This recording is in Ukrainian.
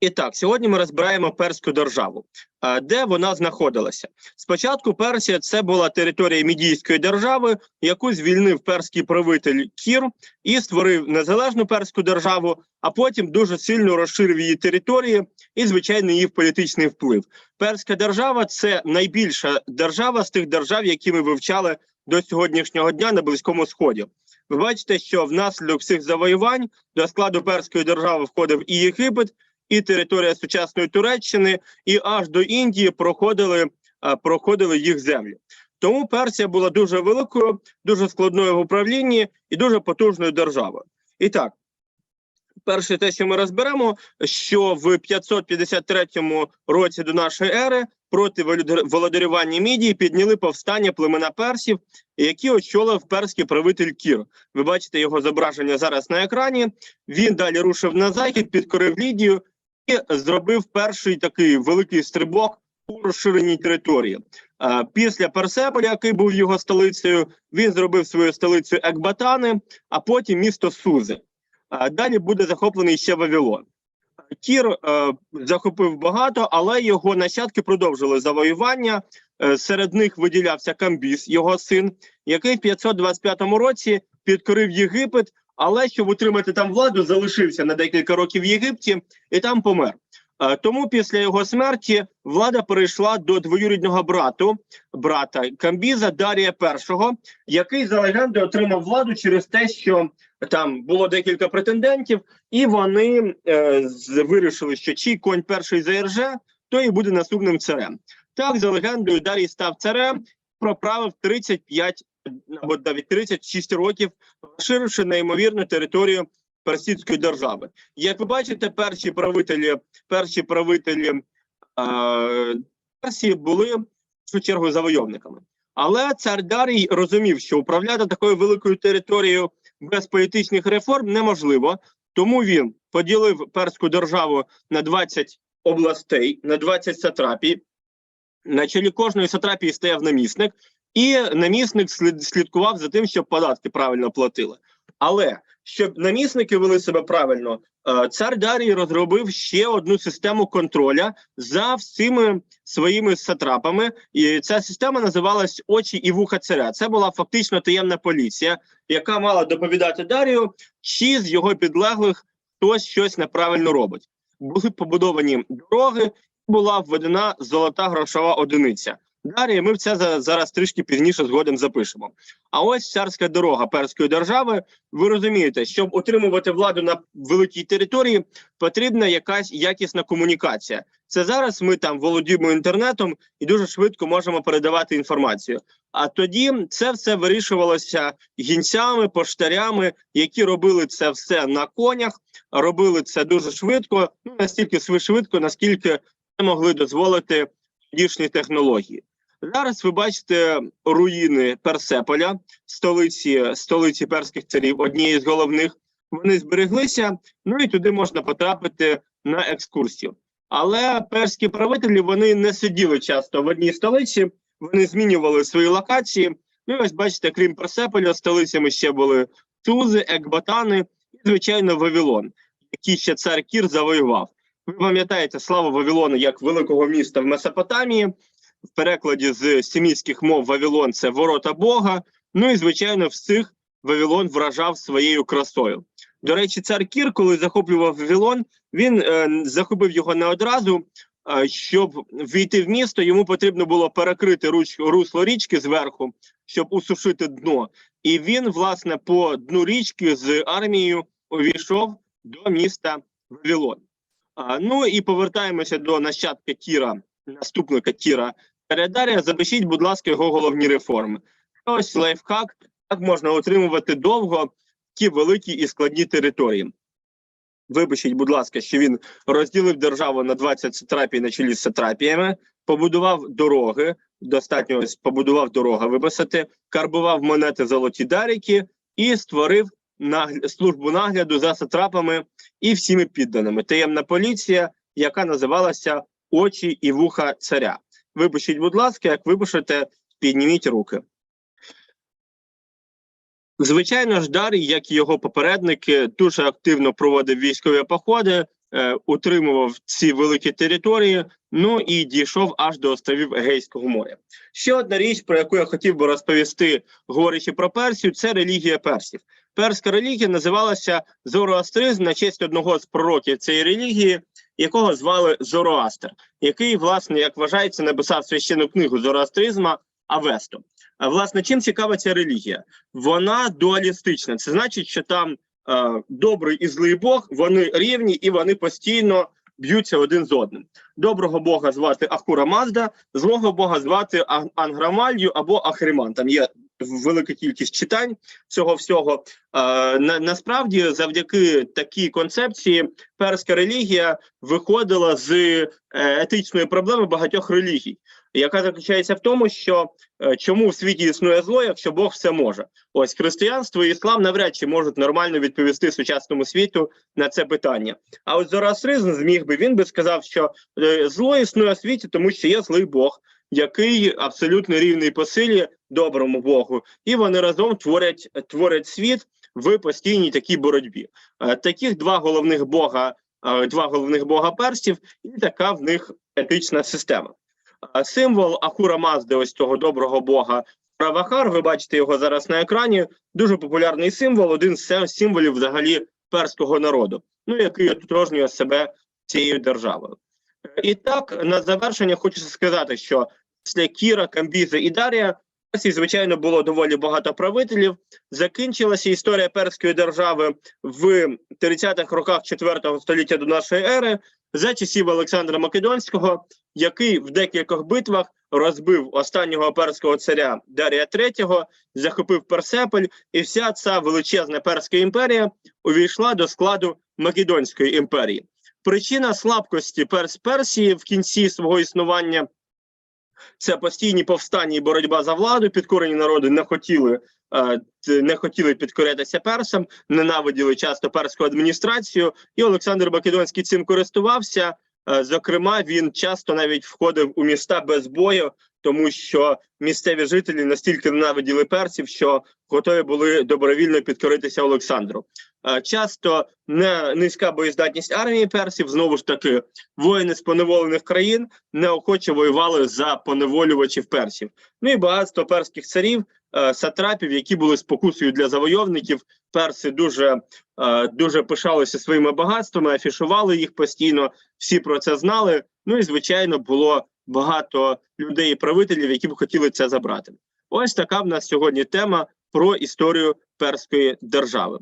І так, сьогодні ми розбираємо перську державу, де вона знаходилася. Спочатку Персія це була територія Мідійської держави, яку звільнив перський правитель Кір і створив незалежну перську державу, а потім дуже сильно розширив її території і, звичайно, її політичний вплив. Перська держава це найбільша держава з тих держав, які ми вивчали до сьогоднішнього дня на Близькому Сході. Ви бачите, що внаслідок цих завоювань до складу перської держави входив і Єгипет, і територія сучасної Туреччини, і аж до Індії проходили, проходили їх землі. Тому Персія була дуже великою, дуже складною в управлінні і дуже потужною державою. І так, перше, те, що ми розберемо, що в 553 році до нашої ери проти володар- володарювання Мідії підняли повстання племена персів, які очолив перський правитель Кір. Ви бачите його зображення зараз на екрані. Він далі рушив на захід, підкорив Лідію і зробив перший такий великий стрибок у розширеній території. Після Персеполя, який був його столицею, він зробив свою столицю Екбатани, а потім місто Сузи. Далі буде захоплений ще Вавилон. Кір е, захопив багато, але його нащадки продовжили завоювання. Е, серед них виділявся Камбіс, його син, який в 525 році підкорив Єгипет, але щоб утримати там владу, залишився на декілька років в Єгипті і там помер. Е, Тому після його смерті влада перейшла до двоюрідного брату брата Камбіза Дарія І, який за легендою отримав владу через те, що там було декілька претендентів, і вони е, вирішили, що чий конь перший заірже, той і буде наступним царем. Так, за легендою, Дарій став царем, проправив 35 або навіть 36 років, розширивши неймовірну територію персидської держави. Як ви бачите, перші правителі, перші правителі е, Персії були в першу чергу завойовниками. Але цар Дарій розумів, що управляти такою великою територією без політичних реформ неможливо. Тому він поділив перську державу на 20 областей, на 20 сатрапій. На чолі кожної сатрапії стояв намісник, і намісник слід, слідкував за тим, щоб податки правильно платили. Але щоб намісники вели себе правильно, е, цар Дарій розробив ще одну систему контроля за всіми своїми сатрапами. І ця система називалась очі і вуха царя. Це була фактично таємна поліція, яка мала доповідати Дарію, чи з його підлеглих хтось щось неправильно робить. Були побудовані дороги, була введена золота грошова одиниця. Далі ми це за- зараз трішки пізніше згодом запишемо. А ось царська дорога перської держави. Ви розумієте, щоб утримувати владу на великій території, потрібна якась якісна комунікація. Це зараз ми там володіємо інтернетом і дуже швидко можемо передавати інформацію. А тоді це все вирішувалося гінцями, поштарями, які робили це все на конях, робили це дуже швидко, ну настільки швидко, наскільки могли дозволити тодішні технології. Зараз ви бачите руїни Персеполя, столиці, столиці перських царів, однієї з головних. Вони збереглися, ну і туди можна потрапити на екскурсію. Але перські правителі вони не сиділи часто в одній столиці, вони змінювали свої локації. Ну, і ось бачите, крім Персеполя, столицями ще були Тузи, Екбатани і, звичайно, Вавилон, який ще цар Кір завоював. Ви пам'ятаєте славу Вавилону як великого міста в Месопотамії. В перекладі з семітських мов Вавилон це ворота Бога. Ну і звичайно, всіх Вавилон вражав своєю красою. До речі, цар Кір, коли захоплював Вавилон, він е, захопив його не одразу. е, Щоб війти в місто, йому потрібно було перекрити руч, русло річки зверху, щоб усушити дно. І він, власне, по дну річки з армією увійшов до міста Вавилон. А, ну і повертаємося до нащадка Кіра, наступника Кіра Передаря. Запишіть, будь ласка, його головні реформи. Ось лайфхак, як можна отримувати довго ті великі і складні території. Випишіть, будь ласка, що він розділив державу на 20 сатрапій на чолі з сатрапіями, побудував дороги. Достатньо ось побудував дорога виписати, карбував монети золоті даріки і створив нагля- службу нагляду за сатрапами і всіми підданими. Таємна поліція, яка називалася Очі і вуха царя. Випишіть, будь ласка, як випишете, підніміть руки. Звичайно ж, Дарій, як і його попередники, дуже активно проводив військові походи, е, утримував ці великі території. Ну і дійшов аж до островів Егейського моря. Ще одна річ, про яку я хотів би розповісти, говорячи про Персію, це релігія персів. Перська релігія називалася Зороастризм на честь одного з пророків цієї релігії, якого звали Зороастер, який, власне, як вважається, написав священну книгу Зороастризма Авесто. А власне, чим цікава ця релігія? Вона дуалістична. Це значить, що там е, добрий і злий Бог, вони рівні і вони постійно б'ються один з одним. Доброго Бога звати Ахура Мазда, злого Бога звати Анграмалью або Ахриман. Там є велика кількість читань цього всього. На, насправді, завдяки такій концепції, перська релігія виходила з е, етичної проблеми багатьох релігій, яка заключається в тому, що е, чому в світі існує зло, якщо Бог все може. Ось християнство і іслам навряд чи можуть нормально відповісти сучасному світу на це питання. А от Зороастризм зміг би він би сказав, що е, зло існує в світі, тому що є злий Бог, який абсолютно рівний по силі доброму Богу, і вони разом творять творять світ в постійній такій боротьбі. Е, Таких два головних бога, е, два головних бога персів, і така в них етична система. Е, Символ Ахура Мазди, ось цього доброго бога Правахар. Ви бачите його зараз на екрані. Дуже популярний символ, один з символів взагалі перського народу, ну який ототожнює себе цією державою. І так, на завершення хочу сказати, що після Кіра, Камбіза і Дарія в звичайно, було доволі багато правителів. Закінчилася історія перської держави в 30-х роках 4 століття до нашої ери за часів Олександра Македонського, який в декількох битвах розбив останнього перського царя Дарія III, захопив Персеполь, і вся ця величезна перська імперія увійшла до складу Македонської імперії. Причина слабкості Перс Персії в кінці свого існування це постійні повстання і боротьба за владу. Підкорені народи не хотіли, е, не хотіли підкорятися персам, ненавиділи часто перську адміністрацію, і Олександр Македонський цим користувався. Е, Зокрема, він часто навіть входив у міста без бою, тому що місцеві жителі настільки ненавиділи персів, що готові були добровільно підкоритися Олександру. Е, Часто не низька боєздатність армії персів, знову ж таки, воїни з поневолених країн неохоче воювали за поневолювачів персів. Ну і багатство перських царів, е, сатрапів, які були спокусою для завойовників. Перси дуже, е, дуже пишалися своїми багатствами, афішували їх постійно. Всі про це знали. Ну і звичайно, було багато людей і правителів, які б хотіли це забрати. Ось така в нас сьогодні тема про історію перської держави.